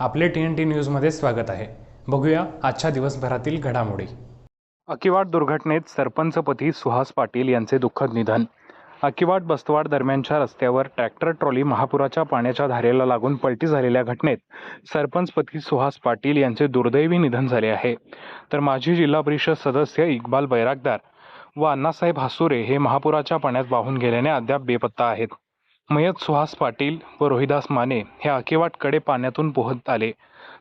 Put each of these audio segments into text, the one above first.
आपले T N T न्यूजमध्ये स्वागत आहे. बघूया आजच्या दिवसभरातील घडामोडी. अकिवाट दुर्घटनेत सरपंचपती सुहास पाटील यांचे दुःखद निधन. अकिवाट बस्तवाड दरम्यानच्या रस्त्यावर ट्रॅक्टर ट्रॉली महापुराच्या पाण्याच्या धारेला लागून पलटी झालेल्या घटनेत सरपंचपती सुहास पाटील यांचे दुर्दैवी निधन झाले आहे. तर माजी जिल्हा परिषद सदस्य इक्बाल बैरागदार व अण्णासाहेब हासुरे हे महापुराच्या पाण्यात वाहून गेल्याने अद्याप बेपत्ता आहेत. मयत सुहास पाटील व रोहिदास माने हे अकिवाटकडे पाण्यातून पोहत आले.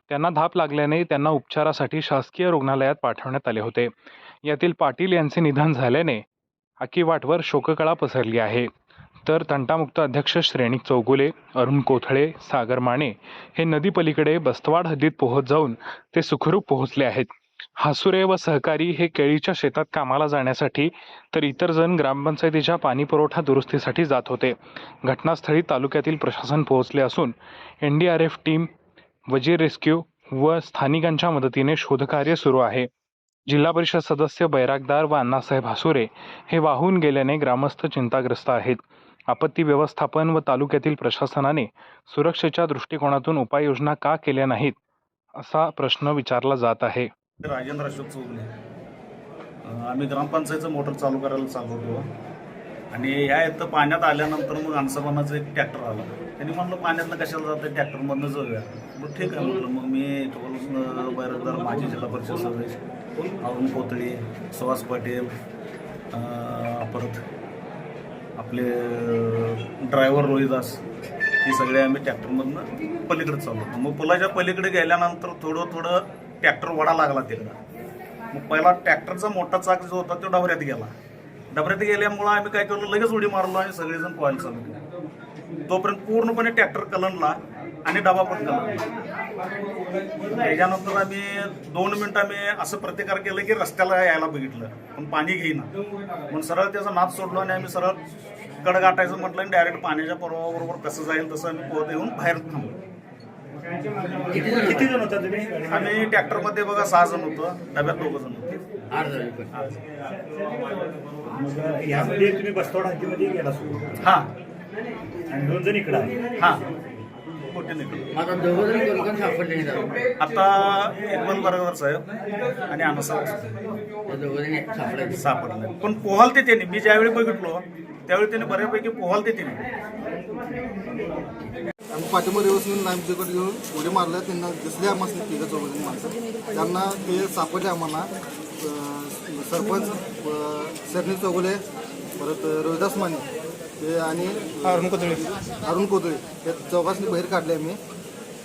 त्यांना धाप लागल्याने त्यांना उपचारासाठी शासकीय रुग्णालयात पाठवण्यात आले होते. यातील पाटील यांचे निधन झाल्याने आकेवाटवर शोककळा पसरली आहे. तर तंटामुक्त अध्यक्ष श्रेणी चौगुले अरुण कोथळे सागर माने हे नदीपलीकडे बस्तवाड हद्दीत पोहत जाऊन ते सुखरूप पोहोचले आहेत. हासुरे व सहकारी हे केळीच्या शेतात कामाला जाण्यासाठी तर इतर जण ग्रामपंचायतीच्या पाणी पुरवठा दुरुस्तीसाठी जात होते. घटनास्थळी तालुक्यातील प्रशासन पोहोचले असून N D R F team Wazir rescue व स्थानिकांच्या मदतीने शोधकार्य सुरू आहे. जिल्हा परिषद सदस्य बैरागदार व अण्णासाहेब हासुरे हे वाहून गेल्याने ग्रामस्थ चिंताग्रस्त आहेत. आपत्ती व्यवस्थापन व तालुक्यातील प्रशासनाने सुरक्षेच्या दृष्टिकोनातून उपाययोजना का केल्या नाहीत असा प्रश्न विचारला जात आहे. राजेंद्र अशोक चौगले आम्ही ग्रामपंचायतचं मोटर चालू करायला चालवतो आणि ह्या इथं पाण्यात आल्यानंतर मग अनसरवानाचं एक ट्रॅक्टर आला. त्यांनी म्हणलं पाण्यातनं कशाला जातं? ट्रॅक्टरमधनं जाऊया. मग ठीक आहे. म्हटलं मग मी इथं बैरकदार माजी जिल्हा परिषद सदस्य अरुण कोतळी सुहास पाटील परत आपले ड्रायव्हर रोहिदास हे सगळे आम्ही ट्रॅक्टरमधनं पलीकडे चालवतो. मग पुलाच्या पलीकडे गेल्यानंतर थोडं थोडं ट्रॅक्टर वडा लागला तिकडं. मग पहिला ट्रॅक्टरचा मोठा चाक जो होता तो डबऱ्यात गेला. डबऱ्यात गेल्यामुळं आम्ही काय केलं लगेच उडी मारलो आणि सगळेजण पोहायला चालू केलं. तोपर्यंत पूर्णपणे ट्रॅक्टर कलनला आणि डबा पण कलनला त्याच्यानंतर आम्ही दोन मिनिटं आम्ही असं प्रतिकार केलं की रस्त्याला यायला बघितलं पण पाणी घेईना. मग सरळ त्याचा नाद सोडलो आणि आम्ही सरळ कडगाटायचं म्हटलं आणि डायरेक्ट पाण्याच्या प्रवाहाबरोबर कसं जाईल तसं आम्ही पोहत येऊन बाहेर थांबलो. किती जण होता तुम्ही? आम्ही ट्रॅक्टरमध्ये बघा सहा जण होतो. डब्यात दोघं जण होते. आठ जण मग ह्यामध्ये तुम्ही बसतोड हद्दीमध्ये गेला हा. आणि दोन जण इकडं आहे हा. आता इक्बाल बरोबर साहेब आणि सापडायचे सापडले. पण पोहालते त्यांनी. मी ज्यावेळी बघितलो त्यावेळी त्यांनी बऱ्यापैकी पोहालते त्यांनी. पाठीमध्ये बसून आमच्याकडे घेऊन उडी मारल्या त्यांना दिसले आम्हाला तिघं चौघजण माणसं. त्यांना ते सापडले आम्हाला. सरपंच सरणी चौगुले परत रोहिदास माने. ते आणि अरुण कोथळे. अरुण कोथळे. त्या चौघांनी बाहेर काढले आम्ही.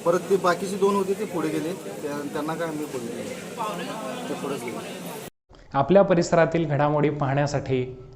परत ते बाकीचे दोन होते ते पुढे गेले. त्या- त्यांना काय आम्ही पुढे गेले. ते पुढेच गेले. आपल्या परिसरातील घडामोडी पाहण्यासाठी